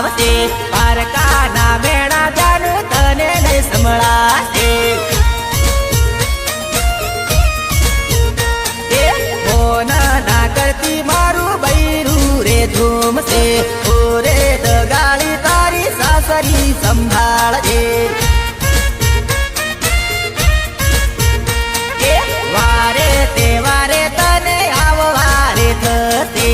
ખાવશે પારકાના મેળા જાનું તને નહીં સંભળાશે. ના મારું બૈરું રે ધૂમશે ઓરે તારી સાસરી સંભાળજે. તે વારે તને આવવારે થશે.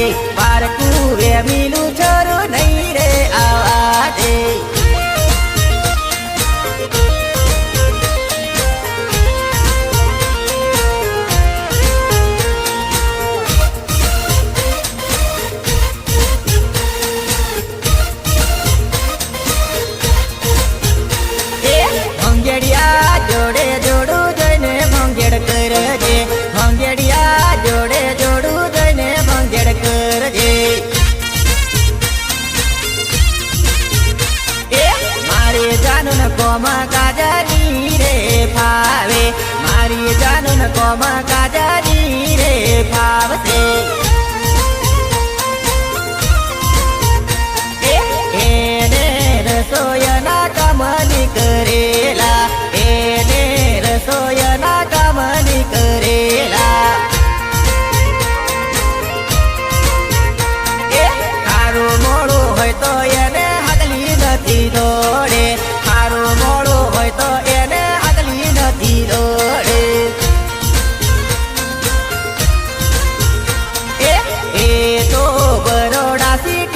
કોમ કાજની રે ફાવે. મારી જાનુન કોમ કાજની રે ફાવશે. એને રસોયના કમની કરેલા એને રસોયના કમની કરેલા એ, તારું મોડું હોય તો એને હગલી નથી દોડ.